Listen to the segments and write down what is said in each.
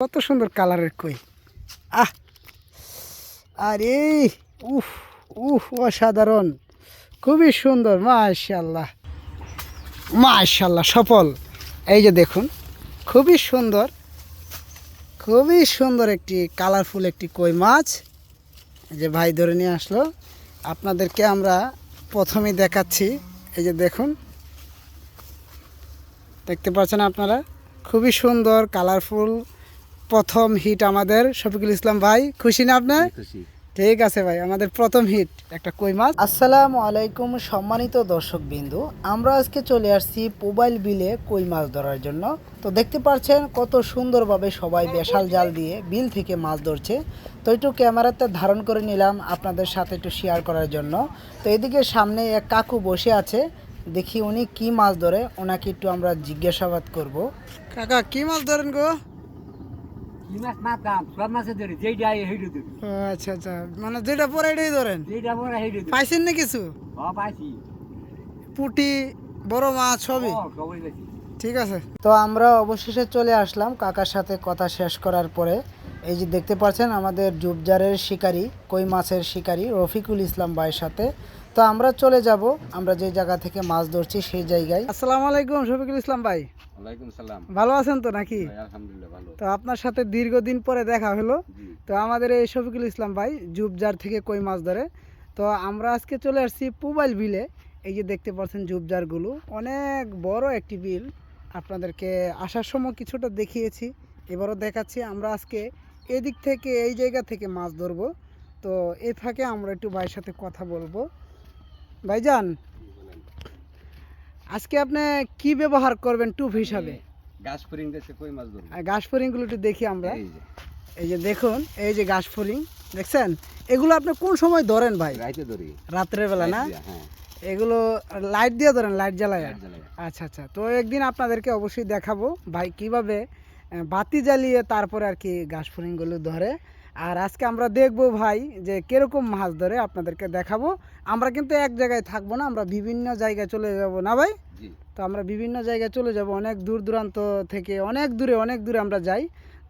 কত সুন্দর কালারের কই। আহ! আরে, উফ উফ, অসাধারণ। খুবই সুন্দর মাশাল্লাহ মাশাল্লাহ সফল। এই যে দেখুন, খুবই সুন্দর খুবই সুন্দর একটি কালারফুল একটি কই মাছ। যে ভাই ধরে নিয়ে আসলো। আপনাদেরকে আমরা প্রথমেই দেখাচ্ছি। এই যে দেখুন, দেখতে পাচ্ছেন আপনারা? খুবই সুন্দর কালারফুল প্রথম হিট আমাদের শফিকুল ইসলাম ভাই। খুশি না আপনার? ঠিক আছে ভাই আমাদের প্রথম হিট একটা কই মাছ? আসসালামু আলাইকুম সম্মানিত দর্শক বিন্দু আমরা আজকে চলে আসছি মোবাইল বিলে কই মাছ ধরার জন্য। তো দেখতে পাচ্ছেন কত সুন্দরভাবে সবাই বেশাল জাল দিয়ে বিল থেকে মাছ ধরছে। তো একটু ক্যামেরাতে ধারণ করে নিলাম আপনাদের সাথে একটু শেয়ার করার জন্য। তো এদিকে সামনে এক কাকু বসে আছে দেখি উনি কি মাছ ধরে ওনাকে একটু আমরা জিজ্ঞাসাবাদ করব। কাকা কি মাছ ধরেন গো? মাছ না দাম সব মাছে ধরি যেইটা হেইটা ধরি। আচ্ছা আচ্ছা। মানে যেটা পরে এটাই ধরেন? যেইটা বড় হেইটা ধরি। পাইছেন না কিছু? ও পাইছি। পুটি বড় মাছ সবই? ঠিক আছে। তো আমরা অবশেষে চলে আসলাম কাকার সাথে কথা শেষ করার পরে। এই যে দেখতে পাচ্ছেন আমাদের জুবজারের শিকারী কই মাছের শিকারী রফিকুল ইসলাম ভাইয়ের সাথে। তো আমরা চলে যাব আমরা যে জায়গা থেকে মাছ ধরছি সেই জায়গায়। আসসালামু আলাইকুম রফিকুল ইসলাম ভাই। সালাম ভালো আছেন তো নাকি? আলহামদুলিল্লাহ ভালো। তো আপনার সাথে দীর্ঘদিন পরে দেখা হলো। তো আমাদের এই শফিকুল ইসলাম ভাই জুবজার থেকে কই মাছ ধরে। তো আমরা আজকে চলে আসছি পুবাইল বিলে। এই যে দেখতে পাচ্ছেন জুবজারগুলো অনেক বড় একটি বিল। আপনাদেরকে আসার সময় কিছুটা দেখিয়েছি এবারও দেখাচ্ছি। আমরা আজকে এদিক থেকে এই জায়গা থেকে মাছ ধরবো। তো এই ফাঁকে আমরা একটু ভাইয়ের সাথে কথা বলব। ভাইজান আজকে আপনি কি ব্যবহার করবেন টুপ হিসাবে? গাছ ফরিং দেশে কই মাছ ধরি আর ঘাস ফরিংগুলো একটু দেখি আমরা। এই যে। দেখুন এই যে ঘাস ফড়িং দেখছেন? এগুলো আপনি কোন সময় ধরেন ভাই? ধরি। রাত্রের বেলা না? হ্যাঁ। এগুলো লাইট দিয়ে ধরেন লাইট জ্বালায়। আচ্ছা আচ্ছা। তো একদিন আপনাদেরকে অবশ্যই দেখাবো ভাই কীভাবে বাতি জ্বালিয়ে তারপরে আর কি ঘাস ফড়িংগুলো ধরে। আর আজকে আমরা দেখব ভাই যে কীরকম মাছ ধরে আপনাদেরকে দেখাবো। আমরা কিন্তু এক জায়গায় থাকব না আমরা বিভিন্ন জায়গায় চলে যাব না ভাই? তো আমরা বিভিন্ন জায়গায় চলে যাব অনেক দূর দূরান্ত থেকে অনেক দূরে অনেক দূরে আমরা যাই।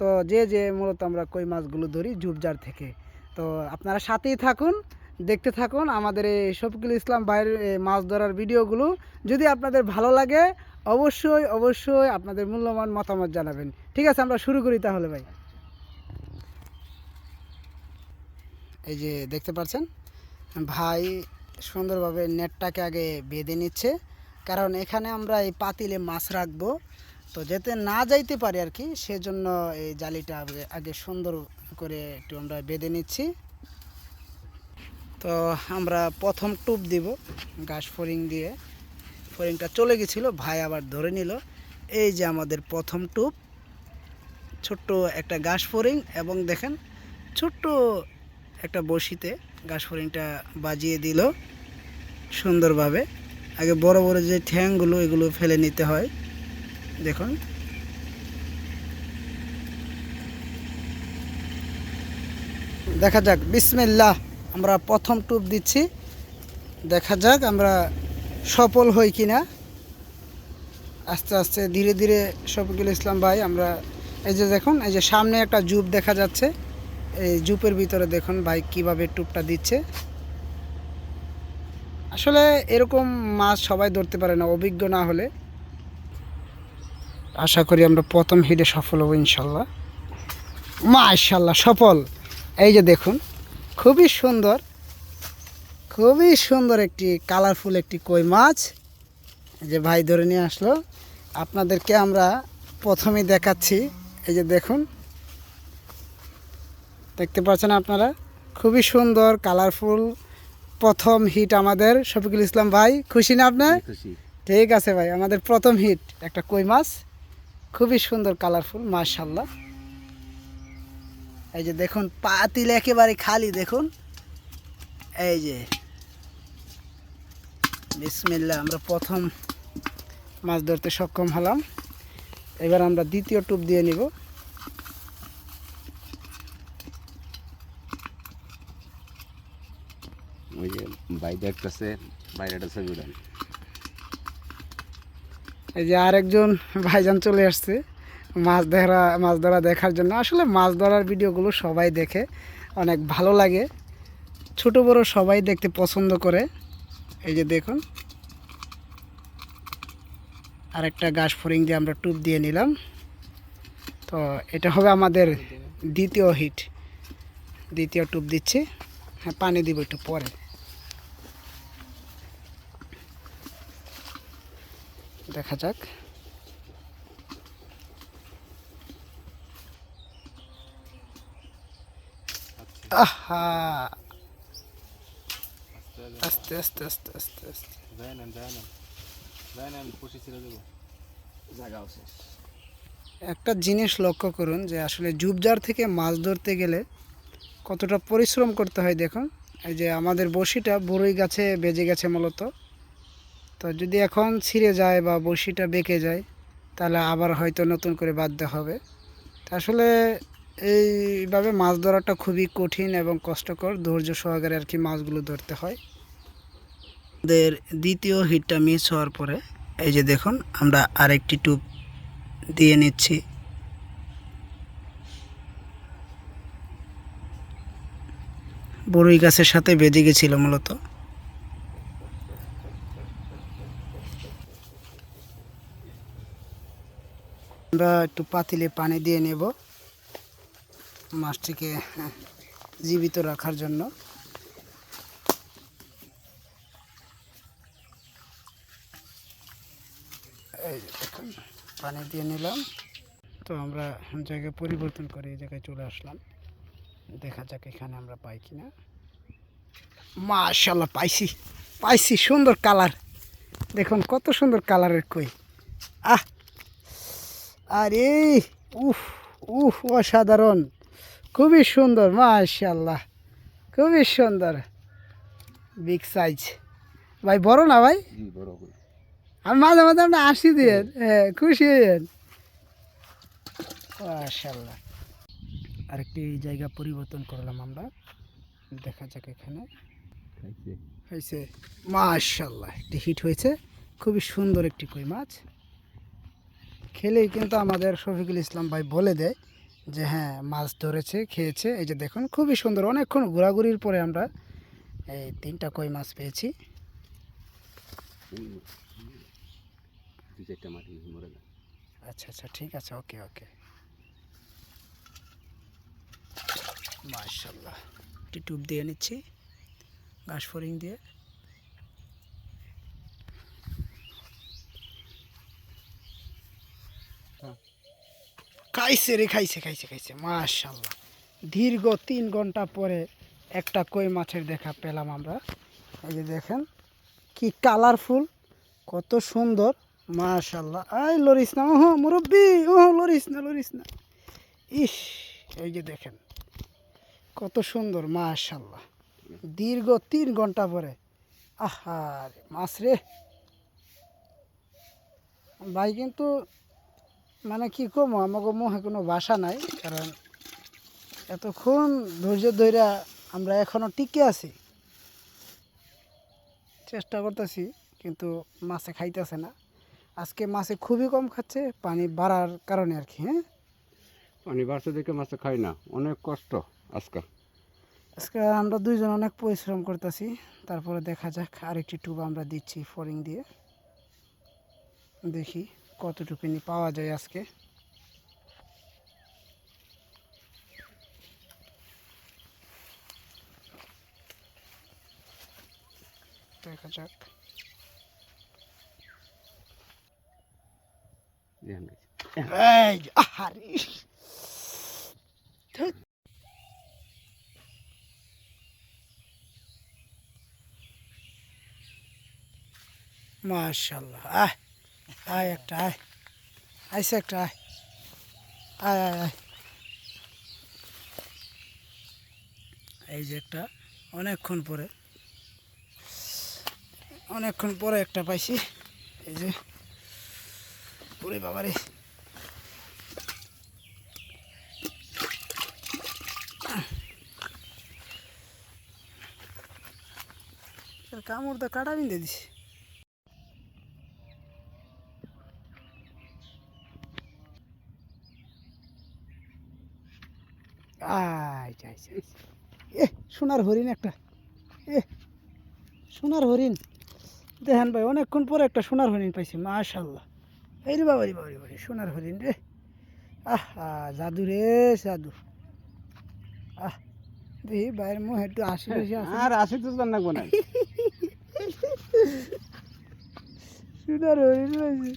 তো যে যে মূলত আমরা কই মাছগুলো ধরি জুবজার থেকে। তো আপনারা সাথেই থাকুন দেখতে থাকুন আমাদের এই শফিকুল ইসলাম ভাইয়ের মাছ ধরার ভিডিওগুলো। যদি আপনাদের ভালো লাগে অবশ্যই অবশ্যই আপনাদের মূল্যবান মতামত জানাবেন। ঠিক আছে আমরা শুরু করি তাহলে ভাই। এই যে দেখতে পাচ্ছেন? ভাই সুন্দরভাবে নেটটাকে আগে বেঁধে নিচ্ছে। কারণ এখানে আমরা এই পাতিলে মাছ রাখব। তো যেতে না যাইতে পারে আর কি, সেজন্য এই জালিটা আগে সুন্দর করে একটু আমরা বেঁধে নিচ্ছি। তো আমরা প্রথম টুপ দিব ঘাস ফরিং দিয়ে। ফরিংটা চলে গেছিল, ভাই আবার ধরে নিল। এই যে আমাদের প্রথম টুপ। ছোট্ট একটা ঘাস ফরিং এবং দেখেন, ছোট্ট একটা বসিতে ফরিংটা বাজিয়ে দিল সুন্দরভাবে। আগে বড় বড় যে ঠ্যাংগুলো, এগুলো ফেলে নিতে হয়। দেখুন। দেখা যাক, বিসমিল্লাহ, আমরা প্রথম টুপ দিচ্ছি। দেখা যাক আমরা সফল হই কিনা। আস্তে আস্তে ধীরে ধীরে শফিকুল ইসলাম ভাই, আমরা এই যে দেখুন, এই যে সামনে একটা জুপ দেখা যাচ্ছে। এই জুপের ভিতরে দেখুন ভাই কীভাবে টুপটা দিচ্ছে। আসলে এরকম মাছ সবাই ধরতে পারে না, অভিজ্ঞ না হলে। আশা করি আমরা প্রথম হিটে সফল হব ইনশাল্লাহ। মাশাল্লাহ, সফল। এই যে দেখুন, খুবই সুন্দর খুবই সুন্দর একটি কালারফুল একটি কই মাছ। যে ভাই ধরে নিয়ে আসলো। আপনাদেরকে আমরা প্রথমেই দেখাচ্ছি। এই যে দেখুন দেখতে পাচ্ছেন আপনারা? খুবই সুন্দর কালারফুল প্রথম হিট আমাদের শফিকুল ইসলাম ভাই। খুশি না আপনার? ঠিক আছে ভাই আমাদের প্রথম হিট একটা কই মাছ। খুবই সুন্দর কালারফুল মাশাল্লাহ এই যে দেখুন পাতিল একেবারে খালি দেখুন। এই যে। বিসমিল্লা আমরা প্রথম মাছ ধরতে সক্ষম হলাম। এবার আমরা দ্বিতীয় টুপ দিয়ে নিব ওই যে ভাই, দেখতেছে, বাইরেটা ছবি উড়ান এই যে আরেকজন ভাইজান চলে আসছে, মাছ ধরা মাছ ধরা দেখার জন্য। আসলে মাছ ধরার ভিডিওগুলো সবাই দেখে, অনেক ভালো লাগে। ছোট, বড় সবাই দেখতে পছন্দ করে। এই যে দেখুন। আরেকটা গাছ ফরিং দিয়ে আমরা টুপ দিয়ে নিলাম। তো এটা হবে আমাদের দ্বিতীয় হিট। দ্বিতীয় টুপ দিচ্ছি। হ্যাঁ পানি দিব একটু পরে। দেখা যাক। আহা! আস্তে আস্তে আস্তে আস্তে আস্তে। একটা জিনিস লক্ষ্য করুন যে আসলে জুবজার থেকে মাছ ধরতে গেলে কতটা পরিশ্রম করতে হয় দেখুন। এই যে আমাদের বড়শিটা বড়ই গাছে বেজে গেছে মূলত। তো যদি এখন ছিঁড়ে যায় বা বড়শিটা বেঁকে যায়, তাহলে আবার হয়তো নতুন করে বাঁধতে হবে। আসলে এইভাবে মাছ ধরাটা খুবই কঠিন এবং কষ্টকর। ধৈর্য সহকারে আর কি মাছগুলো ধরতে হয়। আমাদের দ্বিতীয় হিটটা মিস হওয়ার পরে, এই যে দেখুন, আমরা আরেকটি টুপ দিয়ে নিচ্ছি। বড়ই গাছের সাথে বেজে গেছিল মূলত। আমরা একটু পাতিলে পানি দিয়ে নেব মাছটিকে জীবিত রাখার জন্য। পানি দিয়ে নিলাম। তো আমরা জায়গায় পরিবর্তন করে এই জায়গায় চলে আসলাম। দেখা যাক এখানে আমরা পাই কিনা। মাশাল্লাহ পাইছি। পাইছি, সুন্দর কালার। দেখুন, কত সুন্দর কালারের কই। আহ! আরে উফ উফ অসাধারণ। খুবই সুন্দর মাশাল্লাহ খুবই সুন্দর। বিগ সাইজ ভাই বড় না ভাই? আমি মাঝে মাঝে আপনি আসি দিয়ে হ্যাঁ। খুশি হয়েন মাশাল্লাহ আরেকটি জায়গা পরিবর্তন করলাম আমরা। দেখা যাক এখানে। হয়েছে। মাশাল্লাহ একটি হিট হয়েছে। খুবই সুন্দর একটি কই মাছ। খেলেই কিন্তু আমাদের শফিকুল ইসলাম ভাই বলে দেয় যে হ্যাঁ মাছ ধরেছে খেয়েছে। এই যে দেখুন খুবই সুন্দর। অনেকক্ষণ ঘোরাঘুরির পরে আমরা এই তিনটা কই মাছ পেয়েছি। আচ্ছা আচ্ছা ঠিক আছে ওকে ওকে। মাশাল্লাহ একটি টুপ দিয়ে নিচ্ছি ঘাস ফরিং দিয়ে। খাইছে রে, খাইছে খাইছে খাইছে। মাশাল্লাহ দীর্ঘ তিন ঘণ্টা পরে একটা কই মাছের দেখা পেলাম আমরা। এই যে দেখেন, কি কালারফুল কত সুন্দর। মাশাল্লাহ আই লরিস না, ওহ, মুরব্বি, ওহ, লরিস না লরিস না। ইস, এই যে দেখেন, কত সুন্দর মাশাল্লাহ দীর্ঘ তিন ঘণ্টা পরে। আহার, মাছ রে। ভাই কিন্তু মানে কি কম আমাকে মুখে কোনো বাসা নাই কারণ এতক্ষণ ধৈর্য ধৈর্য আমরা এখনও টিকে আছি। চেষ্টা করতেছি কিন্তু মাছে খাইতেছে না। আজকে মাছে খুবই কম খাচ্ছে পানি বাড়ার কারণে আর কি হ্যাঁ? পানি বাড়ছে দেখে মাছ খাই না অনেক কষ্ট আজকে আজকে আমরা দুইজন অনেক পরিশ্রম করতেছি তারপরে দেখা যাক আরেকটি টুব আমরা দিচ্ছি ফরিং দিয়ে। দেখি। কতটুকুনি পাওয়া যায় আজকে? দেখা যাক। এই যে, আহারে। ধ্যাৎ। মাশাল্লাহ আয় আয় একটা, আয়। আইসে একটা, আয়। আয় আয় আয়। এই যে একটা, অনেকক্ষণ পরে। অনেকক্ষণ পরে একটা পাইছি। এই যে। ওরে বাবারে। কামড় তো কাটা বিন্দে দিছে। আচ্ছা আচ্ছা আচ্ছা। এ সোনার হরিণ একটা। এ সোনার হরিণ। দেখেন ভাই অনেকক্ষণ পরে একটা সোনার হরিণ পাইছি মাশাল্লাহ এই রে বাবা রে বাবা রে সোনার হরিণ রে। আহা জাদু রে জাদু। আহ দেখি বাইরের মুখ একটু আসি বেশি আছে। আর আসি তো জানা কোন সোনার হরিণ পাইছি।